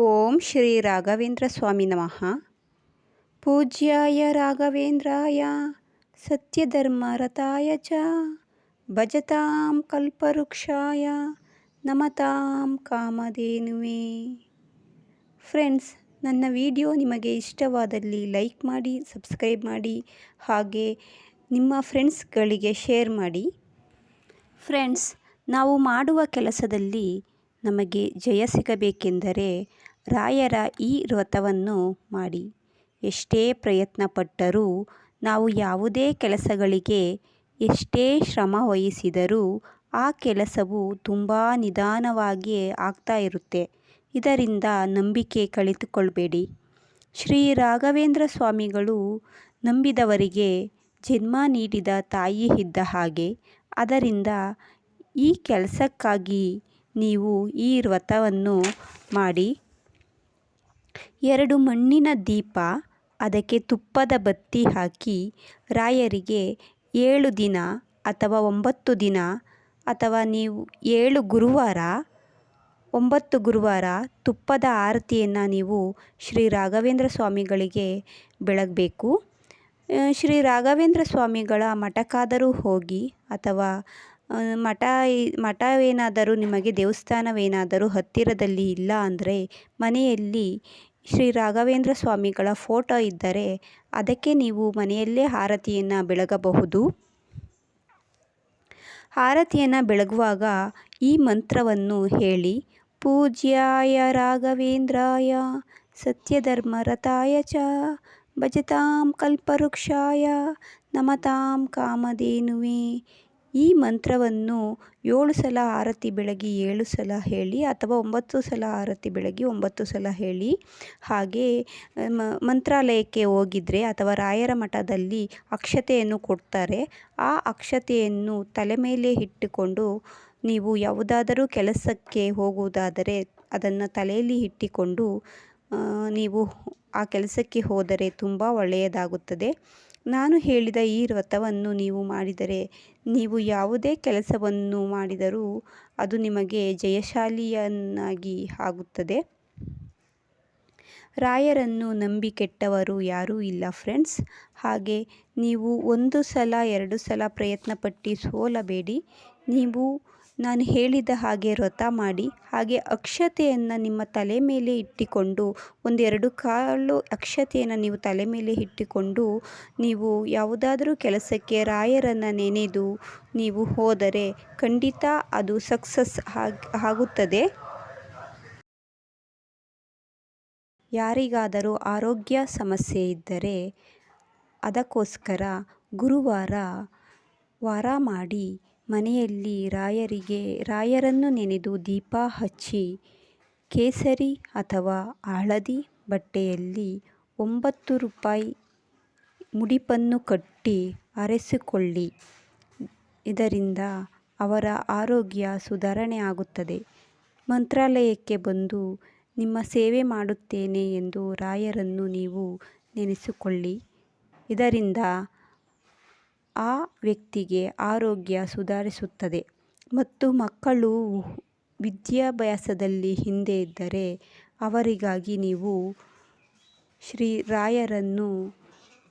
ಓಂ ಶ್ರೀ ರಾಘವೇಂದ್ರ ಸ್ವಾಮಿ ನಮಃ ಪೂಜ್ಯಾಯ ರಾಘವೇಂದ್ರಾಯ ಸತ್ಯಧರ್ಮರತಾಯ ಚ ಭಜತಾಂ ಕಲ್ಪವೃಕ್ಷಾಯ ನಮತಾಂ ಕಾಮಧೇನುವೆ ಫ್ರೆಂಡ್ಸ್ ನನ್ನ ವಿಡಿಯೋ ನಿಮಗೆ ಇಷ್ಟವಾದಲ್ಲಿ ಲೈಕ್ ಮಾಡಿ ಸಬ್ಸ್ಕ್ರೈಬ್ ಮಾಡಿ, ಹಾಗೆ ನಿಮ್ಮ ಫ್ರೆಂಡ್ಸ್ಗಳಿಗೆ ಶೇರ್ ಮಾಡಿ. ಫ್ರೆಂಡ್ಸ್ ನಾವು ಮಾಡುವ ಕೆಲಸದಲ್ಲಿ ನಮಗೆ ಜಯ ಸಿಗಬೇಕೆಂದರೆ ರಾಯರ ಈ ವ್ರತವನ್ನು ಮಾಡಿ. ಎಷ್ಟೇ ಪ್ರಯತ್ನಪಟ್ಟರೂ ನಾವು ಯಾವುದೇ ಕೆಲಸಗಳಿಗೆ ಎಷ್ಟೇ ಶ್ರಮ ವಹಿಸಿದರೂ ಆ ಕೆಲಸವು ತುಂಬ ನಿಧಾನವಾಗಿ ಆಗ್ತಾ ಇರುತ್ತೆ. ಇದರಿಂದ ನಂಬಿಕೆ ಕಳೆದುಕೊಳ್ಬೇಡಿ. ಶ್ರೀ ರಾಘವೇಂದ್ರ ಸ್ವಾಮಿಗಳು ನಂಬಿದವರಿಗೆ ಜನ್ಮ ನೀಡಿದ ತಾಯಿ ಇದ್ದ ಹಾಗೆ ಅದರಿಂದ ಈ ಕೆಲಸಕ್ಕಾಗಿ ನೀವು ಈ ವ್ರತವನ್ನು ಮಾಡಿ. ಎರಡು ಮಣ್ಣಿನ ದೀಪ, ಅದಕ್ಕೆ ತುಪ್ಪದ ಬತ್ತಿ ಹಾಕಿ ರಾಯರಿಗೆ ಏಳು ದಿನ ಅಥವಾ ಒಂಬತ್ತು ದಿನ ಅಥವಾ ನೀವು ಏಳು ಗುರುವಾರ, ಒಂಬತ್ತು ಗುರುವಾರ ತುಪ್ಪದ ಆರತಿಯನ್ನು ನೀವು ಶ್ರೀ ರಾಘವೇಂದ್ರ ಸ್ವಾಮಿಗಳಿಗೆ ಬೆಳಗಬೇಕು. ಶ್ರೀ ರಾಘವೇಂದ್ರ ಸ್ವಾಮಿಗಳ ಮಠಕ್ಕಾದರೂ ಹೋಗಿ ಅಥವಾ ಮಠ ಮಠವೇನಾದರೂ ನಿಮಗೆ ದೇವಸ್ಥಾನವೇನಾದರೂ ಹತ್ತಿರದಲ್ಲಿ ಇಲ್ಲ ಅಂದರೆ ಮನೆಯಲ್ಲಿ ಶ್ರೀ ರಾಘವೇಂದ್ರ ಸ್ವಾಮಿಗಳ ಫೋಟೋ ಇದ್ದರೆ ಅದಕ್ಕೆ ನೀವು ಮನೆಯಲ್ಲೇ ಆರತಿಯನ್ನು ಬೆಳಗಬಹುದು. ಆರತಿಯನ್ನು ಬೆಳಗುವಾಗ ಈ ಮಂತ್ರವನ್ನು ಹೇಳಿ, ಪೂಜ್ಯಾಯ ರಾಘವೇಂದ್ರಾಯ ಸತ್ಯಧರ್ಮರತಾಯ ಚ, ಭಜತಾಂ ಕಲ್ಪವೃಕ್ಷಾಯ, ನಮತಾಂ ಕಾಮಧೇನುವೆ ಈ ಮಂತ್ರವನ್ನು ಏಳು ಸಲ ಆರತಿ ಬೆಳಗಿ ಏಳು ಸಲ ಹೇಳಿ ಅಥವಾ ಒಂಬತ್ತು ಸಲ ಆರತಿ ಬೆಳಗಿ ಒಂಬತ್ತು ಸಲ ಹೇಳಿ. ಹಾಗೆ ಮಂತ್ರಾಲಯಕ್ಕೆ ಹೋಗಿದ್ರೆ ಅಥವಾ ರಾಯರ ಮಠದಲ್ಲಿ ಅಕ್ಷತೆಯನ್ನು ಕೊಡ್ತಾರೆ. ಆ ಅಕ್ಷತೆಯನ್ನು ತಲೆ ಮೇಲೆ ಇಟ್ಟುಕೊಂಡು ನೀವು ಯಾವುದಾದರೂ ಕೆಲಸಕ್ಕೆ ಹೋಗುವುದಾದರೆ ಅದನ್ನು ತಲೆಯಲ್ಲಿ ಇಟ್ಟುಕೊಂಡು ನೀವು ಆ ಕೆಲಸಕ್ಕೆ ಹೋದರೆ ತುಂಬ ಒಳ್ಳೆಯದಾಗುತ್ತದೆ. ನಾನು ಹೇಳಿದ ಈ ವ್ರತವನ್ನು ನೀವು ಮಾಡಿದರೆ ನೀವು ಯಾವುದೇ ಕೆಲಸವನ್ನು ಮಾಡಿದರೂ ಅದು ನಿಮಗೆ ಜಯಶಾಲಿಯನ್ನಾಗಿ ಆಗುತ್ತದೆ. ರಾಯರನ್ನು ನಂಬಿ ಕೆಟ್ಟವರು ಯಾರೂ ಇಲ್ಲ ಫ್ರೆಂಡ್ಸ್. ಹಾಗೆ ನೀವು ಒಂದು ಸಲ, ಎರಡು ಸಲ ಪ್ರಯತ್ನಪಟ್ಟು ಸೋಲಬೇಡಿ. ನೀವು ನಾನು ಹೇಳಿದ ಹಾಗೆ ವ್ರತ ಮಾಡಿ, ಹಾಗೆ ಅಕ್ಷತೆಯನ್ನು ನಿಮ್ಮ ತಲೆ ಮೇಲೆ ಇಟ್ಟುಕೊಂಡು, ಒಂದೆರಡು ಕಾಲು ಅಕ್ಷತೆಯನ್ನು ನೀವು ತಲೆ ಮೇಲೆ ಇಟ್ಟುಕೊಂಡು, ನೀವು ಯಾವುದಾದರೂ ಕೆಲಸಕ್ಕೆ ರಾಯರನ್ನು ನೆನೆದು ನೀವು ಹೋದರೆ ಖಂಡಿತ ಅದು ಸಕ್ಸಸ್ ಆಗುತ್ತದೆ. ಯಾರಿಗಾದರೂ ಆರೋಗ್ಯ ಸಮಸ್ಯೆ ಇದ್ದರೆ ಅದಕ್ಕೋಸ್ಕರ ಗುರುವಾರ ವಾರ ಮಾಡಿ ಮನೆಯಲ್ಲಿ ರಾಯರಿಗೆ, ರಾಯರನ್ನು ನೆನೆದು ದೀಪ ಹಚ್ಚಿ, ಕೇಸರಿ ಅಥವಾ ಹಳದಿ ಬಟ್ಟೆಯಲ್ಲಿ ಒಂಬತ್ತು ರೂಪಾಯಿ ಮುಡಿಪನ್ನು ಕಟ್ಟಿ ಅರೆಸಿಕೊಳ್ಳಿ. ಇದರಿಂದ ಅವರ ಆರೋಗ್ಯ ಸುಧಾರಣೆ ಆಗುತ್ತದೆ. ಮಂತ್ರಾಲಯಕ್ಕೆ ಬಂದು ನಿಮ್ಮ ಸೇವೆ ಮಾಡುತ್ತೇನೆ ಎಂದು ರಾಯರನ್ನು ನೀವು ನೆನೆಸಿಕೊಳ್ಳಿ. ಇದರಿಂದ ಆ ವ್ಯಕ್ತಿಗೆ ಆರೋಗ್ಯ ಸುಧಾರಿಸುತ್ತದೆ ಮತ್ತು ಮಕ್ಕಳು ವಿದ್ಯಾಭ್ಯಾಸದಲ್ಲಿ ಹಿಂದೆ ಇದ್ದರೆ ಅವರಿಗಾಗಿ ನೀವು ಶ್ರೀ ರಾಯರನ್ನು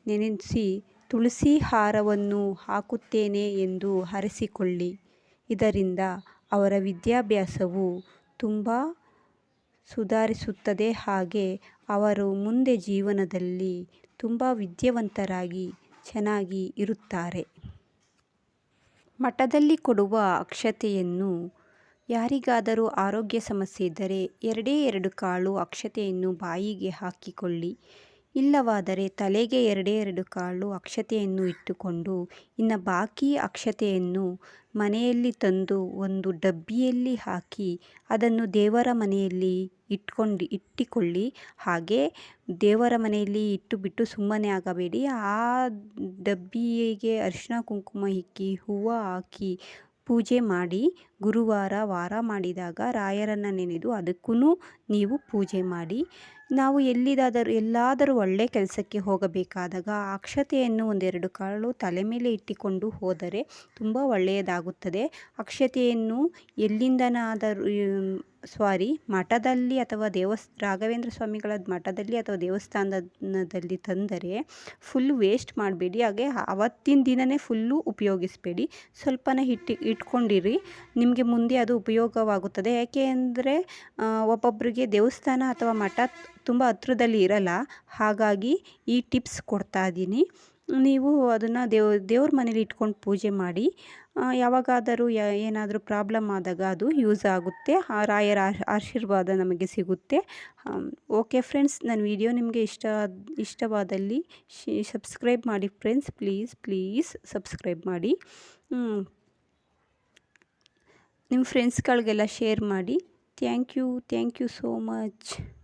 ನೆನೆಸಿ ತುಳಸಿ ಹಾರವನ್ನು ಹಾಕುತ್ತೇನೆ ಎಂದು ಹರಸಿಕೊಳ್ಳಿ. ಇದರಿಂದ ಅವರ ವಿದ್ಯಾಭ್ಯಾಸವು ತುಂಬ ಸುಧಾರಿಸುತ್ತದೆ ಹಾಗೆ ಅವರು ಮುಂದೆ ಜೀವನದಲ್ಲಿ ತುಂಬ ವಿದ್ಯಾವಂತರಾಗಿ ಚೆನ್ನಾಗಿ ಇರುತ್ತಾರೆ. ಮಠದಲ್ಲಿ ಕೊಡುವ ಅಕ್ಷತೆಯನ್ನು ಯಾರಿಗಾದರೂ ಆರೋಗ್ಯ ಸಮಸ್ಯೆ ಇದ್ದರೆ ಎರಡೇ ಎರಡು ಕಾಳು ಅಕ್ಷತೆಯನ್ನು ಬಾಯಿಗೆ ಹಾಕಿಕೊಳ್ಳಿ. ಇಲ್ಲವಾದರೆ ತಲೆಗೆ ಎರಡೇ ಎರಡು ಕಾಳು ಅಕ್ಷತೆಯನ್ನು ಇಟ್ಟುಕೊಂಡು ಇನ್ನು ಬಾಕಿ ಅಕ್ಷತೆಯನ್ನು ಮನೆಯಲ್ಲಿ ತಂದು ಒಂದು ಡಬ್ಬಿಯಲ್ಲಿ ಹಾಕಿ ಅದನ್ನು ದೇವರ ಮನೆಯಲ್ಲಿ ಇಟ್ಕೊಂಡು, ಇಟ್ಟುಕೊಳ್ಳಿ. ಹಾಗೆ ದೇವರ ಮನೆಯಲ್ಲಿ ಇಟ್ಟು ಬಿಟ್ಟು ಸುಮ್ಮನೆ ಆಗಬೇಡಿ. ಆ ಡಬ್ಬಿಗೆ ಅರಿಶಿನ ಕುಂಕುಮ ಇಕ್ಕಿ ಹೂವು ಹಾಕಿ ಪೂಜೆ ಮಾಡಿ ಗುರುವಾರ ವಾರ ಮಾಡಿದಾಗ ರಾಯರನ್ನು ನೆನೆದು ಅದಕ್ಕೂ ನೀವು ಪೂಜೆ ಮಾಡಿ. ನಾವು ಎಲ್ಲಿದಾದರೂ, ಎಲ್ಲಾದರೂ ಒಳ್ಳೆ ಕೆಲಸಕ್ಕೆ ಹೋಗಬೇಕಾದಾಗ ಅಕ್ಷತೆಯನ್ನು ಒಂದೆರಡು ಕಾಳು ತಲೆ ಮೇಲೆ ಇಟ್ಟುಕೊಂಡು ಹೋದರೆ ತುಂಬ ಒಳ್ಳೆಯದಾಗುತ್ತದೆ. ಅಕ್ಷತೆಯನ್ನು ಎಲ್ಲಿಂದನಾದರೂ ಸಾರಿ ಮಠದಲ್ಲಿ ಅಥವಾ ದೇವಸ್, ರಾಘವೇಂದ್ರ ಸ್ವಾಮಿಗಳ ಮಠದಲ್ಲಿ ಅಥವಾ ದೇವಸ್ಥಾನದಲ್ಲಿ ತಂದರೆ ಫುಲ್ ವೇಸ್ಟ್ ಮಾಡಬೇಡಿ. ಹಾಗೆ ಅವತ್ತಿನ ದಿನವೇ ಫುಲ್ಲು ಉಪಯೋಗಿಸಬೇಡಿ. ಸ್ವಲ್ಪನೇ ಇಟ್ಟು ಇಟ್ಕೊಂಡಿರಿ. ನಿಮಗೆ ಮುಂದೆ ಅದು ಉಪಯೋಗವಾಗುತ್ತದೆ. ಯಾಕೆ ಅಂದರೆ ಒಬ್ಬೊಬ್ಬರಿಗೆ ದೇವಸ್ಥಾನ ಅಥವಾ ಮಠ ತುಂಬ ಹತ್ರದಲ್ಲಿ ಇರಲ್ಲ. ಹಾಗಾಗಿ ಈ ಟಿಪ್ಸ್ ಕೊಡ್ತಾ ಇದ್ದೀನಿ. ನೀವು ಅದನ್ನು ದೇವ್, ದೇವ್ರ ಮನೇಲಿ ಇಟ್ಕೊಂಡು ಪೂಜೆ ಮಾಡಿ ಯಾವಾಗಾದರೂ ಏನಾದರೂ ಪ್ರಾಬ್ಲಮ್ ಆದಾಗ ಅದು ಯೂಸ್ ಆಗುತ್ತೆ. ಆ, ರಾಯರ ಆಶೀರ್ವಾದ ನಮಗೆ ಸಿಗುತ್ತೆ. ಓಕೆ ಫ್ರೆಂಡ್ಸ್, ನನ್ನ ವಿಡಿಯೋ ನಿಮಗೆ ಇಷ್ಟ ಇಷ್ಟವಾದಲ್ಲಿ ಸಬ್ಸ್ಕ್ರೈಬ್ ಮಾಡಿ ಫ್ರೆಂಡ್ಸ್, ಪ್ಲೀಸ್ ಪ್ಲೀಸ್ ಸಬ್ಸ್ಕ್ರೈಬ್ ಮಾಡಿ. ನಿಮ್ಮ ಫ್ರೆಂಡ್ಸ್ಗಳಿಗೆಲ್ಲ ಶೇರ್ ಮಾಡಿ. Thank you thank you so much.